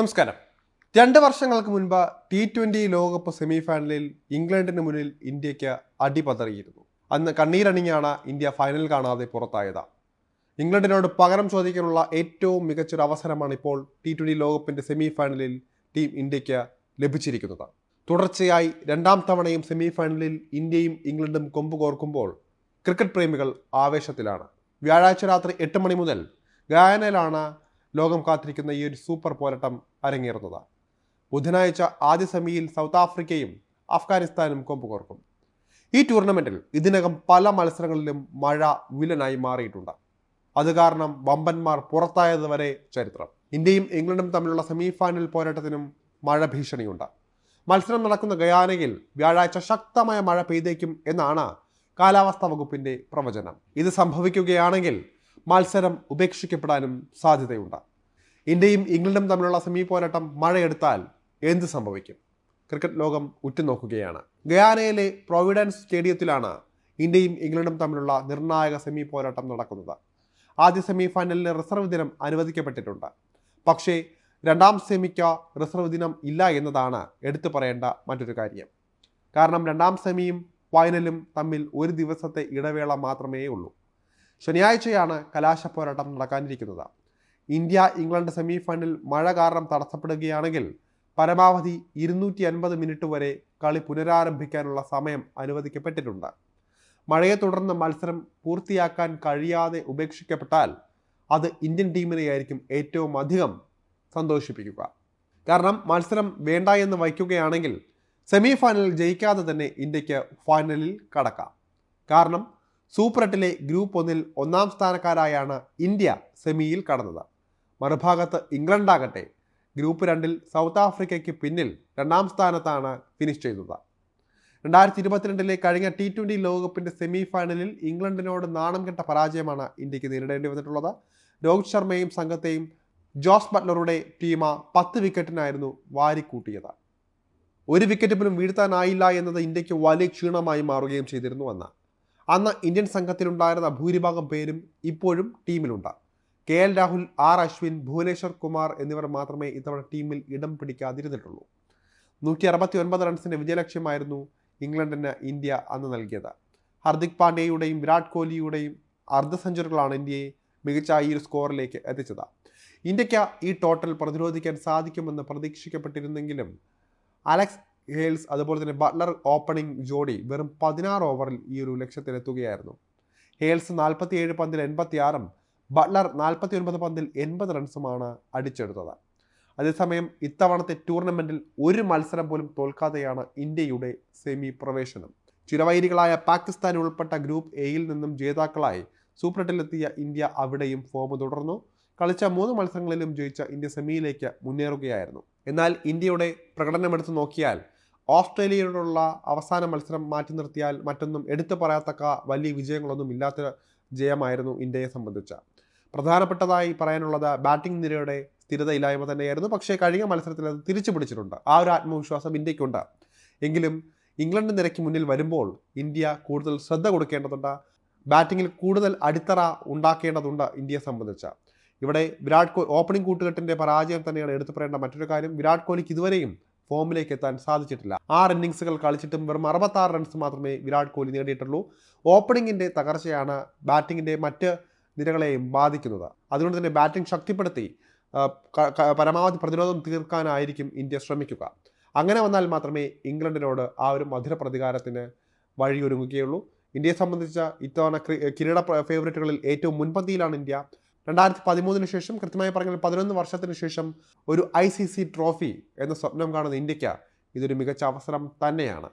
നമസ്കാരം. രണ്ട് വർഷങ്ങൾക്ക് മുൻപ് ടി ട്വന്റി ലോകകപ്പ് സെമി ഫൈനലിൽ ഇംഗ്ലണ്ടിന് മുന്നിൽ ഇന്ത്യയ്ക്ക് അടിപതറിയിരുന്നു. അന്ന് കണ്ണീരണിഞ്ഞാണ് ഇന്ത്യ ഫൈനൽ കാണാതെ പുറത്തായത്. ഇംഗ്ലണ്ടിനോട് പകരം ചോദിക്കാനുള്ള ഏറ്റവും മികച്ചൊരു അവസരമാണ് ഇപ്പോൾ ടി ട്വന്റി ലോകകപ്പിന്റെ സെമി ഫൈനലിൽ ടീം ഇന്ത്യയ്ക്ക് ലഭിച്ചിരിക്കുന്നത്. തുടർച്ചയായി രണ്ടാം തവണയും സെമി ഫൈനലിൽ ഇന്ത്യയും ഇംഗ്ലണ്ടും കൊമ്പ് കോർക്കുമ്പോൾ ക്രിക്കറ്റ് പ്രേമികൾ ആവേശത്തിലാണ്. വ്യാഴാഴ്ച രാത്രി എട്ട് മണി മുതൽ ഗയാനയിലാണ് ലോകം കാത്തിരിക്കുന്ന ഈ ഒരു സൂപ്പർ പോരാട്ടം അരങ്ങേറുന്നത്. ബുധനാഴ്ച ആദ്യ സെമിയിൽ സൗത്ത് ആഫ്രിക്കയും അഫ്ഗാനിസ്ഥാനും കൊമ്പ് കോർക്കും. ഈ ടൂർണമെന്റിൽ ഇതിനകം പല മത്സരങ്ങളിലും മഴ വില്ലനായി മാറിയിട്ടുണ്ട്. അത് കാരണം വമ്പന്മാർ പുറത്തായത് വരെ ചരിത്രം. ഇന്ത്യയും ഇംഗ്ലണ്ടും തമ്മിലുള്ള സെമി ഫൈനൽ പോരാട്ടത്തിനും മഴ ഭീഷണിയുണ്ട്. മത്സരം നടക്കുന്ന ഗയാനയിൽ വ്യാഴാഴ്ച ശക്തമായ മഴ പെയ്തേക്കും എന്നാണ് കാലാവസ്ഥാ വകുപ്പിന്റെ പ്രവചനം. ഇത് സംഭവിക്കുകയാണെങ്കിൽ മത്സരം ഉപേക്ഷിക്കപ്പെടാനും സാധ്യതയുണ്ട്. ഇന്ത്യയും ഇംഗ്ലണ്ടും തമ്മിലുള്ള സെമി പോരാട്ടം മഴയെടുത്താൽ എന്ത് സംഭവിക്കും? ക്രിക്കറ്റ് ലോകം ഉറ്റുനോക്കുകയാണ്. ഗയാനയിലെ പ്രൊവിഡൻസ് സ്റ്റേഡിയത്തിലാണ് ഇന്ത്യയും ഇംഗ്ലണ്ടും തമ്മിലുള്ള നിർണായക സെമി പോരാട്ടം നടക്കുന്നത്. ആദ്യ സെമി ഫൈനലിന് റിസർവ് ദിനം അനുവദിക്കപ്പെട്ടിട്ടുണ്ട്. പക്ഷേ രണ്ടാം സെമിക്ക് റിസർവ് ദിനം ഇല്ല എന്നതാണ് എടുത്തു പറയേണ്ട മറ്റൊരു കാര്യം. കാരണം രണ്ടാം സെമിയും ഫൈനലും തമ്മിൽ ഒരു ദിവസത്തെ ഇടവേള മാത്രമേ ഉള്ളൂ ശനിയാഴ്ചയാണ് കലാശ പോരാട്ടം നടക്കാനിരിക്കുന്നത്. ഇന്ത്യ ഇംഗ്ലണ്ട് സെമി ഫൈനൽ മഴ കാരണം തടസ്സപ്പെടുകയാണെങ്കിൽ പരമാവധി ഇരുന്നൂറ്റി അൻപത് മിനിറ്റ് വരെ കളി പുനരാരംഭിക്കാനുള്ള സമയം അനുവദിക്കപ്പെട്ടിട്ടുണ്ട്. മഴയെ തുടർന്ന് മത്സരം പൂർത്തിയാക്കാൻ കഴിയാതെ ഉപേക്ഷിക്കപ്പെട്ടാൽ അത് ഇന്ത്യൻ ടീമിനെയായിരിക്കും ഏറ്റവും അധികം സന്തോഷിപ്പിക്കുക. കാരണം മത്സരം വേണ്ട എന്ന് വയ്ക്കുകയാണെങ്കിൽ സെമി ഫൈനൽ ജയിക്കാതെ തന്നെ ഇന്ത്യയ്ക്ക് ഫൈനലിൽ കടക്കാം. കാരണം സൂപ്പർ എട്ടിലെ ഗ്രൂപ്പ് ഒന്നിൽ ഒന്നാം സ്ഥാനക്കാരായാണ് ഇന്ത്യ സെമിയിൽ കടന്നത്. മറുഭാഗത്ത് ഇംഗ്ലണ്ടാകട്ടെ ഗ്രൂപ്പ് രണ്ടിൽ സൗത്ത് ആഫ്രിക്കയ്ക്ക് പിന്നിൽ രണ്ടാം സ്ഥാനത്താണ് ഫിനിഷ് ചെയ്തത്. രണ്ടായിരത്തി ഇരുപത്തിരണ്ടിലെ കഴിഞ്ഞ ടി ട്വന്റി ലോകകപ്പിന്റെ സെമി ഫൈനലിൽ ഇംഗ്ലണ്ടിനോട് നാണം കെട്ട പരാജയമാണ് ഇന്ത്യയ്ക്ക് നേരിടേണ്ടി വന്നിട്ടുള്ളത്. രോഹിത് ശർമ്മയും സംഘത്തെയും ജോസ് ബട്ട്ലറുടെ ടീമ പത്ത് വിക്കറ്റിനായിരുന്നു വാരിക്കൂട്ടിയത്. ഒരു വിക്കറ്റ് പോലും വീഴ്ത്താനായില്ല എന്നത് ഇന്ത്യയ്ക്ക് വലിയ ക്ഷീണമായി മാറുകയും ചെയ്തിരുന്നു അന്ന് അന്ന് ഇന്ത്യൻ സംഘത്തിലുണ്ടായിരുന്ന ഭൂരിഭാഗം പേരും ഇപ്പോഴും ടീമിലുണ്ട്. K L Rahul R Ashwin Bhuvneshwar Kumar എന്നിവർ മാത്രമേ ഇത്തവണ ടീമിൽ ഇടം പിടിക്കാതിരുന്നിട്ടുള്ളൂ. നൂറ്റി അറുപത്തി ഒൻപത് റൺസിന്റെ വിജയലക്ഷ്യമായിരുന്നു ഇംഗ്ലണ്ടിന് ഇന്ത്യ അന്ന് നൽകിയത്. ഹർദിക് പാണ്ഡ്യയുടെയും വിരാട് കോഹ്ലിയുടെയും അർദ്ധ സെഞ്ചുറികളാണ് ഇന്ത്യയെ മികച്ച ഈ ഒരു സ്കോറിലേക്ക് എത്തിച്ചത്. ഇന്ത്യയ്ക്ക് ഈ ടോട്ടൽ പ്രതിരോധിക്കാൻ സാധിക്കുമെന്ന് പ്രതീക്ഷിക്കപ്പെട്ടിരുന്നെങ്കിലും അലക്സ് ഹേൽസ് അതുപോലെ തന്നെ ബട്ട്ലർ ഓപ്പണിംഗ് ജോഡി വെറും പതിനാറ് ഓവറിൽ ഈ ഒരു ലക്ഷ്യത്തിലെത്തുകയായിരുന്നു. ഹേൽസ് നാൽപ്പത്തിയേഴ് പന്തിൽ എൺപത്തി ആറും ബട്ട്ലർ നാൽപ്പത്തി ഒൻപത് പന്തിൽ എൺപത് റൺസുമാണ് അടിച്ചെടുത്തത്. അതേസമയം ഇത്തവണത്തെ ടൂർണമെന്റിൽ ഒരു മത്സരം പോലും തോൽക്കാതെയാണ് ഇന്ത്യയുടെ സെമി പ്രവേശനം ചിരവൈരികളായ പാകിസ്ഥാൻ ഉൾപ്പെട്ട ഗ്രൂപ്പ് എയിൽ നിന്നും ജേതാക്കളായി സൂപ്പർ എട്ടിലെത്തിയ ഇന്ത്യ അവിടെയും ഫോം തുടർന്നു. കളിച്ച മൂന്ന് മത്സരങ്ങളിലും ജയിച്ച ഇന്ത്യ സെമിയിലേക്ക് മുന്നേറുകയായിരുന്നു. എന്നാൽ ഇന്ത്യയുടെ പ്രകടനമെടുത്ത് നോക്കിയാൽ ഓസ്ട്രേലിയയോടുള്ള അവസാന മത്സരം മാറ്റി നിർത്തിയാൽ മറ്റൊന്നും എടുത്തു പറയത്തക്ക വലിയ വിജയങ്ങളൊന്നും ഇല്ലാത്ത ജയമായിരുന്നു ഇന്ത്യയെ സംബന്ധിച്ച്. പ്രധാനപ്പെട്ടതായി പറയാനുള്ളത് ബാറ്റിംഗ് നിരയുടെ സ്ഥിരതയില്ലായ്മ തന്നെയായിരുന്നു. പക്ഷേ കഴിഞ്ഞ മത്സരത്തിൽ അത് തിരിച്ചു പിടിച്ചിട്ടുണ്ട്. ആ ഒരു ആത്മവിശ്വാസം ഇന്ത്യക്കുണ്ട് എങ്കിലും ഇംഗ്ലണ്ട് നിരയ്ക്ക് മുന്നിൽ വരുമ്പോൾ ഇന്ത്യ കൂടുതൽ ശ്രദ്ധ കൊടുക്കേണ്ടതുണ്ട്. ബാറ്റിങ്ങിൽ കൂടുതൽ അടിത്തറ ഉണ്ടാക്കേണ്ടതുണ്ട് ഇന്ത്യയെ സംബന്ധിച്ച്. ഇവിടെ വിരാട് കോഹ്ലി ഓപ്പണിംഗ് കൂട്ടുകെട്ടിന്റെ പരാജയം തന്നെയാണ് എടുത്തു പറയേണ്ട മറ്റൊരു കാര്യം. വിരാട് കോഹ്ലിക്ക് ഇതുവരെയും ഫോമിലേക്ക് എത്താൻ സാധിച്ചിട്ടില്ല. ആറ് ഇന്നിങ്സുകൾ കളിച്ചിട്ടും വെറും അറുപത്താറ് റൺസ് മാത്രമേ വിരാട് കോഹ്ലി നേടിയിട്ടുള്ളൂ. ഓപ്പണിങ്ങിന്റെ തകർച്ചയാണ് ബാറ്റിങ്ങിന്റെ മറ്റ് നിരകളെയും ബാധിക്കുന്നത്. അതുകൊണ്ട് തന്നെ ബാറ്റിംഗ് ശക്തിപ്പെടുത്തി പരമാവധി പ്രതിരോധം തീർക്കാനായിരിക്കും ഇന്ത്യ ശ്രമിക്കുക. അങ്ങനെ വന്നാൽ മാത്രമേ ഇംഗ്ലണ്ടിനോട് ആ ഒരു മധുര പ്രതികാരത്തിന് വഴിയൊരുങ്ങുകയുള്ളൂ. ഇന്ത്യയെ സംബന്ധിച്ച ഇത്തവണ ക്രി- കിരീട ഫേവറേറ്റുകളിൽ ഏറ്റവും മുൻപന്തിയിലാണ് ഇന്ത്യ. രണ്ടായിരത്തി പതിമൂന്നിന് ശേഷം കൃത്യമായി പറഞ്ഞാൽ പതിനൊന്ന് വർഷത്തിന് ശേഷം ഒരു ഐ സി സി ട്രോഫി എന്ന സ്വപ്നം കാണുന്ന ഇന്ത്യയ്ക്ക് ഇതൊരു മികച്ച അവസരം തന്നെയാണ്.